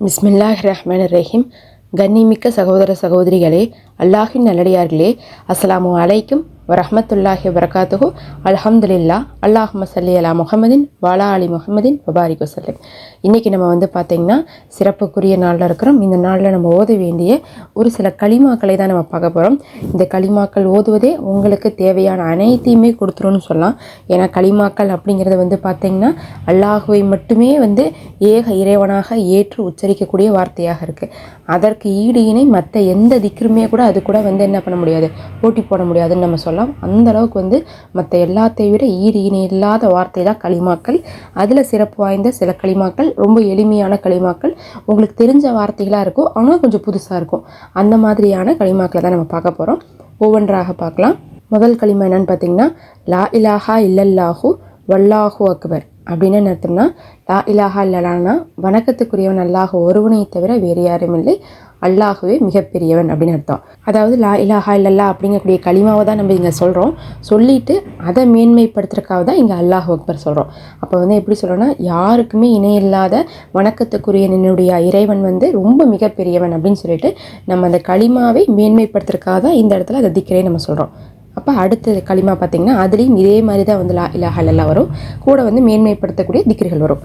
பிஸ்மில்லாஹ் ரஹ்மான் ரஹீம் கண்ணிமிக்க சகோதர சகோதரிகளே அல்லாஹின் நல்லடியார்களே அஸ்ஸலாமு அலைக்கும் வரஹ்மத்துல்லாஹி வபரகாத்துஹு அல்ஹம்துலில்லா அல்லாஹும்ம சல்லி அலா முகமதின் வாலா அலி முகமதின் வபாரிக் வசல்லம் இன்றைக்கி நம்ம வந்து பார்த்திங்கன்னா சிறப்புக்குரிய நாளில் இருக்கிறோம். இந்த நாளில் நம்ம ஓத வேண்டிய ஒரு சில களிமாக்களை தான் நம்ம பார்க்க போகிறோம் இந்த களிமாக்கள் ஓதுவதே உங்களுக்கு தேவையான அனைத்தையுமே கொடுத்துருன்னு சொல்லலாம். ஏன்னா களிமாக்கள் அப்படிங்கிறது வந்து பார்த்திங்கன்னா அல்லாஹுவை மட்டுமே வந்து ஏக இறைவனாக ஏற்று உச்சரிக்கக்கூடிய வார்த்தையாக இருக்குது அதற்கு ஈடு இணை மற்ற எந்த திக்ருமே கூட அது கூட வந்து என்ன பண்ண முடியாது? போட்டி போட முடியாதுன்னு நம்ம சொல்லலாம். அந்த அளவுக்கு வந்து மற்ற எல்லாத்தையும் விட ஈடு இணை இல்லாத வார்த்தை தான் களிமாக்கள். அதில் சிறப்பு வாய்ந்த சில களிமாக்கள் ரொம்ப எளிமையான களிமாக்கள் உங்களுக்கு தெரிஞ்ச வார்த்தைகளாக இருக்கும். ஆனால் கொஞ்சம் புதுசாக இருக்கும். அந்த மாதிரியான களிமாக்களை தான் நம்ம பார்க்க போகிறோம் ஒவ்வொன்றாக பார்க்கலாம். முதல் களிமா என்னன்னு பார்த்தீங்கன்னா லா இலாஹா இல்லல்லாஹு வல்லாஹு அக்பர் அப்படின்னு என்ன அர்த்தம்னா லா இலாஹா இல்லலானா வணக்கத்துக்குரியவன் அல்லாஹ் ஒருவனை தவிர வேறு யாரும் இல்லை அல்லாஹுவே மிகப்பெரியவன் அப்படின்னு அர்த்தம். அதாவது லா இலாஹா இல்லல்லா அப்படிங்கக்கூடிய களிமாவை தான் நம்ம இங்கே சொல்கிறோம் சொல்லிட்டு அதை மேன்மைப்படுத்துறதுக்காக தான் இங்கே அல்லாஹ் அக்பர் சொல்கிறோம் அப்போ வந்து எப்படி சொல்கிறோன்னா யாருக்குமே இணையில்லாத வணக்கத்துக்குரிய என்னுடைய இறைவன் வந்து ரொம்ப மிகப்பெரியவன் அப்படின்னு சொல்லிட்டு நம்ம அந்த களிமாவை மேன்மைப்படுத்துறதுக்காக தான் இந்த இடத்துல அதை திக்கிறே நம்ம சொல்கிறோம் அப்போ அடுத்த களிமா பார்த்தீங்கன்னா அதுலேயும் இதே மாதிரி தான் வந்து லா இலாஹா இல்லல்லா வரும். கூட வந்து மேன்மைப்படுத்தக்கூடிய திக்ரிகள் வரும்.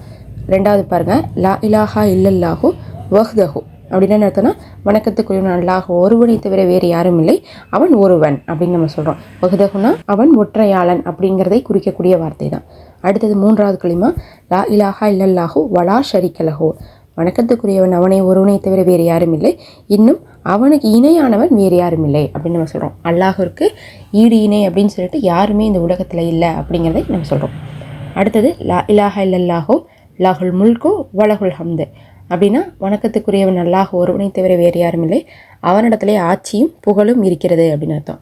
ரெண்டாவது பாருங்கள் லா இலாஹா இல்லல்லாஹு வஹ்தஹூ. அப்படின்னு என்ன அர்த்தம்னா வணக்கத்துக்குரியவன் அல்லாஹ் ஒருவனை தவிர வேறு யாரும் இல்லை. அவன் ஒருவன் அப்படின்னு நம்ம சொல்கிறோம் வகுதகுனா அவன் ஒற்றையாளன் அப்படிங்கிறதை குறிக்கக்கூடிய வார்த்தை தான். அடுத்தது மூன்றாவது களிமா லா இலாஹா இல்லல்லாஹு வலா ஷரிக்கலஹு வணக்கத்துக்குரியவன் அவனை ஒருவனை தவிர வேறு யாரும் இல்லை. இன்னும் அவனுக்கு இணையானவன் வேறு யாரும் இல்லை அப்படின்னு நம்ம சொல்கிறோம் அல்லாஹிற்கு ஈடு இணை அப்படின்னு சொல்லிட்டு யாருமே இந்த உலகத்தில் இல்லை அப்படிங்கிறதை நம்ம சொல்கிறோம் அடுத்தது லா இலாஹா இல்லல்லாஹோ லாஹுல் முல்கோ வலகுல் ஹம்து. அப்படின்னா வணக்கத்துக்குரியவன் அல்லாஹ் ஒருவனை தவிர வேறு யாரும் இல்லை. அவனிடத்திலே ஆட்சியும் புகழும் இருக்கிறது அப்படின்னு அர்த்தம்.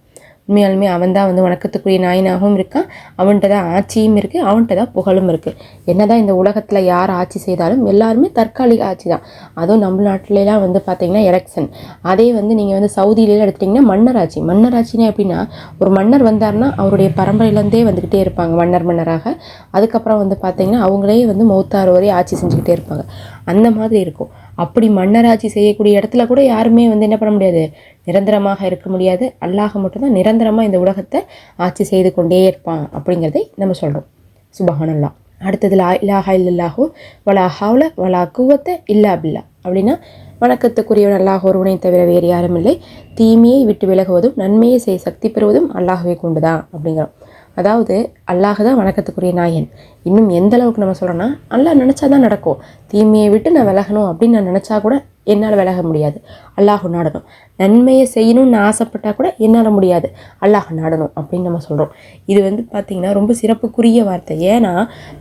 உண்மையாலுமே அவன் தான் வந்து வணக்கத்துக்குரிய நாயனாகவும் இருக்கான். அவன்கிட்ட தான் ஆட்சியும் இருக்குது அவன்கிட்ட தான் புகழும் இருக்குது என்ன தான் இந்த உலகத்தில் யார் ஆட்சி செய்தாலும் எல்லாருமே தற்காலிக ஆட்சி தான். அதுவும் நம்ம நாட்டிலலாம் வந்து பார்த்திங்கன்னா எலெக்ஷன். அதே வந்து நீங்கள் வந்து சவுதியிலாம் எடுத்துட்டிங்கன்னா மன்னர் ஆட்சி மன்னர் எப்படின்னா ஒரு மன்னர் வந்தார்னா அவருடைய பரம்பரையிலேருந்தே வந்துக்கிட்டே இருப்பாங்க மன்னர் மன்னராக. அதுக்கப்புறம் வந்து பார்த்திங்கன்னா அவங்களே வந்து மௌத்தார் வரை ஆட்சி செஞ்சுக்கிட்டே இருப்பாங்க. அந்த மாதிரி இருக்கும். அப்படி மன்னராட்சி செய்யக்கூடிய இடத்துல கூட யாருமே வந்து என்ன பண்ண முடியாது. நிரந்தரமாக இருக்க முடியாது. அல்லாஹ் மட்டும்தான் நிரந்தரமாக இந்த உலகத்தை ஆட்சி செய்து கொண்டே இருப்பான் அப்படிங்கிறதை நம்ம சொல்கிறோம் சுபஹானல்லா அடுத்தது லா இலாஹா இல்லல்லாஹு வலா ஹவுல வலா குவத்தை இல்லா பில்லா. அப்படின்னா வணக்கத்துக்குரியவன் அல்லாஹ் ஒருவனை தவிர வேறு யாரும் இல்லை. தீமையை விட்டு விலகுவதும் நன்மையை செய்ய சக்தி பெறுவதும் அல்லாஹுவே கொண்டுதான் அப்படிங்கிறோம் அதாவது அல்லாஹ் தான் வணக்கத்துக்குரிய நாயன் இன்னும் எந்த அளவுக்கு நம்ம சொல்கிறோன்னா அல்லாஹ் நினச்சா தான் நடக்கும். தீமையை விட்டு நான் விலகணும் அப்படின்னு நான் நினச்சா கூட என்னால் விலக முடியாது. அல்லாஹ் நாடணும். நன்மையை செய்யணும்னு ஆசைப்பட்டால் கூட என்னால் முடியாது. அல்லாஹ் நாடணும் அப்படின்னு நம்ம சொல்கிறோம் இது வந்து பார்த்திங்கன்னா ரொம்ப சிறப்புக்குரிய வார்த்தை. ஏன்னா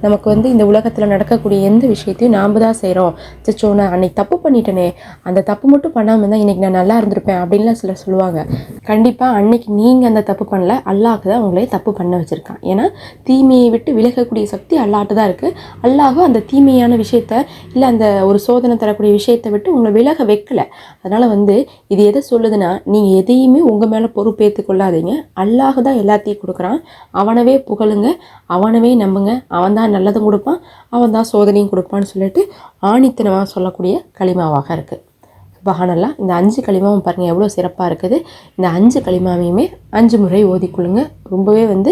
நமக்கு வந்து இந்த உலகத்தில் நடக்கக்கூடிய எந்த விஷயத்தையும் நாம் தான் செய்கிறோம் சச்சோ நான் அன்னைக்கு தப்பு பண்ணிட்டேனே. அந்த தப்பு மட்டும் பண்ணாமல் இருந்தால் இன்றைக்கி நான் நல்லா இருந்திருப்பேன் அப்படின்லாம் சிலர் சொல்லுவாங்க. கண்டிப்பாக அன்னைக்கு நீங்கள் அந்த தப்பு பண்ணல. அல்லாஹ் தான் உங்களே தப்பு பண்ண வச்சுருக்கான். ஏன்னா தீமையை விட்டு விலகக்கூடிய சக்தி அல்லாட்டு தான் இருக்குது அல்லாஹும் அந்த தீமையான விஷயத்த இல்லை அந்த ஒரு சோதனை தரக்கூடிய விஷயத்தை விட்டு உங்களை விலக வைக்கல. அதனால் வந்து இது எதை சொல்லுதுன்னா நீங்கள் எதையுமே உங்கள் மேலே பொறுப்பேற்று கொள்ளாதீங்க. அல்லாஹ் தான் எல்லாத்தையும் கொடுக்குறான். அவனவே புகழுங்க. அவனவே நம்புங்க. அவன் தான் நல்லதும் கொடுப்பான். அவன் தான் சோதனையும் கொடுப்பான்னு சொல்லிட்டு ஆணித்தனமாக சொல்லக்கூடிய களிமாவாக இருக்குது பஹானல்லா இந்த அஞ்சு களிமாவும் பாருங்கள் எவ்வளோ சிறப்பாக இருக்குது. இந்த அஞ்சு களிமாவையுமே அஞ்சு முறை ஓதிக்கொள்ளுங்க. ரொம்பவே வந்து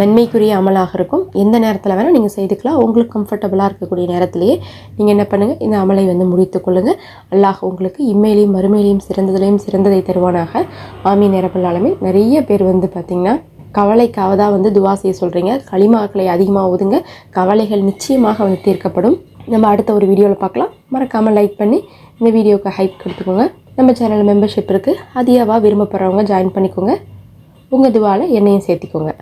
நன்மைக்குரிய அமலாக இருக்கும். எந்த நேரத்தில் வேணால் நீங்கள் செய்துக்கலாம். உங்களுக்கு கம்ஃபர்டபுளாக இருக்கக்கூடிய நேரத்திலேயே நீங்கள் என்ன பண்ணுங்கள் இந்த அமலை வந்து முடித்து கொள்ளுங்கள் அல்லாஹ் உங்களுக்கு இம்மையிலையும் மறுமையிலையும் சிறந்ததுலையும் சிறந்ததை தருவானாக. ஆமி நேரப்பல்லாலுமே நிறைய பேர் வந்து பார்த்திங்கன்னா கவலைக்காக தான் வந்து துவா செய்ய சொல்கிறீங்க களிமாக்களை அதிகமாக ஒதுங்க கவலைகள் நிச்சயமாக வந்து தீர்க்கப்படும். நம்ம அடுத்த ஒரு வீடியோவில் பார்க்கலாம். மறக்காமல் லைக் பண்ணி இந்த வீடியோவுக்கு ஹைப் கொடுத்துக்கோங்க. நம்ம சேனல் மெம்பர்ஷிப் இருக்குது அதிகவாக விரும்பப்படுறவங்க ஜாயின் பண்ணிக்கோங்க. உங்கள் துவாவில் என்னையும் சேர்த்திக்கோங்க.